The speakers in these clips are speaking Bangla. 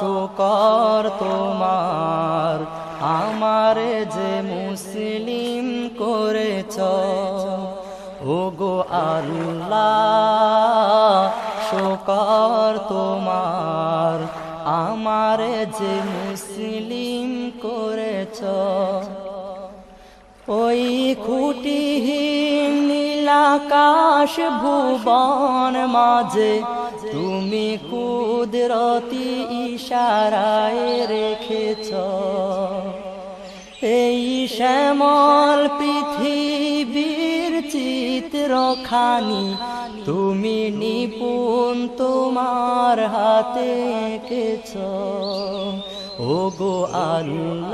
শুকর তোমার, আমার যে মুসলিম করেছ। ও গো আল্লাহ, শুকর তোমার, আমার যে মুসলিম করেছ। ওই খুঁটিহীন নীলাকাশ ভুবন মাঝে, তুমি কুদরতি ইশারায় রেখেছ। এই শ্যামল পৃথিবীর চিত্রখানি, তুমি নিপুণ তোমার হাতে এঁকেছ। ও গো আল্লাহ,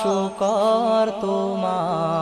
শুকর তোমার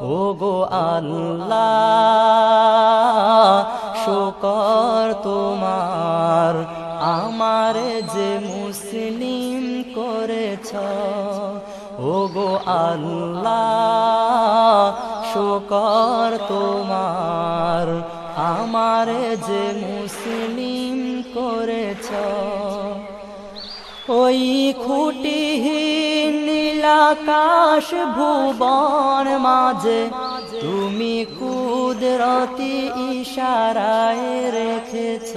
ও গো আল্লাহ, শোকর তোমার, আমার যে মুসলিম করেছ। ও গো আল্লাহ, শোকর তোমার, আমার যে মুসলিম করেছ। ওই খুঁটিহীন নীলাকাশ ভুবন মাঝে, তুমি কুদরতি ইশারায় রেখেছ।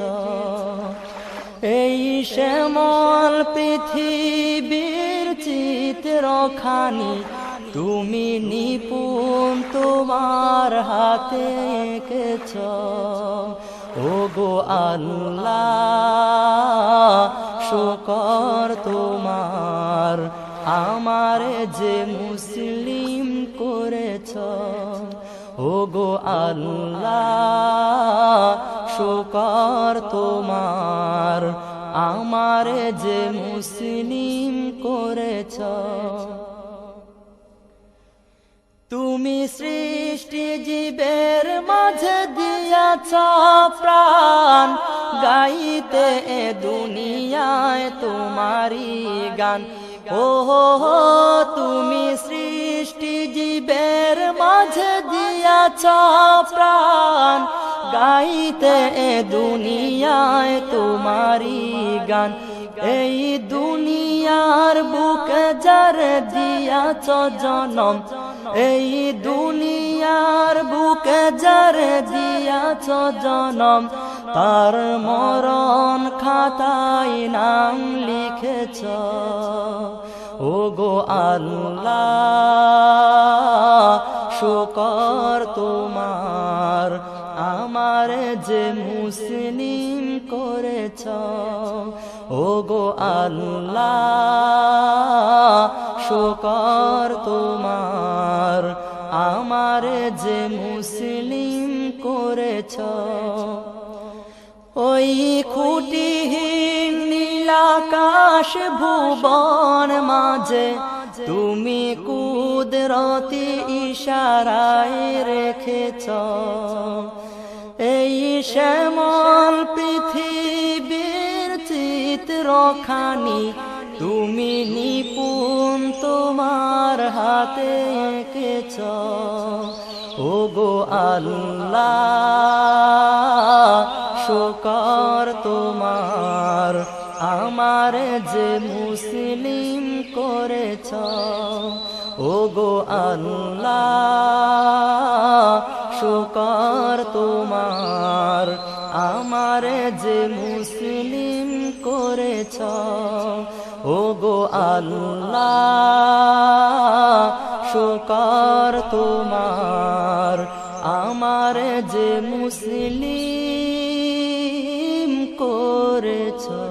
এই শ্যামল পৃথিবীর চিত্রখানি, তুমি নিপুণ তোমার হাতে এঁকেছ। ও গো আল্লাহ, শুকর তোমার আমার যে মুসলিম করেছ ও গো আল্লাহ, শুকর তোমার। আমার যে মুসলিম করেছ, তুমি সৃষ্টি জীবের মাঝে দিয়াছ প্রাণ। গাইতে এ দুনিয়ায় তোমারি গান। ও হো হো, তুমি সৃষ্টি জীবের মাঝে দিয়াছ প্রাণ। গাইতে এ দুনিয়ায় তোমারি গান। এই দুনিয়ার বুক যার দিয়াছ জনম। এই দুনিয়ার বুকে জারে দিয়াছ জনম, তার মরণ খাতায় নাম লিখেছ। ও গো আল্লাহ, শোকর তোমার যে মুসলিম করেছ। ও গো আল্লাহ, শুকর তোমার। আমার যে মুসলিম করেছ। ওই খুঁটিহীন নীলাকাশ ভুবন মাঝে তুমি কুদরতি ইশারায় রেখেছ। শ্যামল পৃথিবী চিত্রখানি, তুমি নিপুণ তোমার হাতে এঁকেছ। ও গো আল্লাহ, শোকর তোমার, আমার যে মুসলিম করেছ। ও গো আল্লাহ, শোকর তোমার আমার যে মুসলিম করেছ ও গো আল্লাহ তোমার। আমার যে মুসলিম করেছ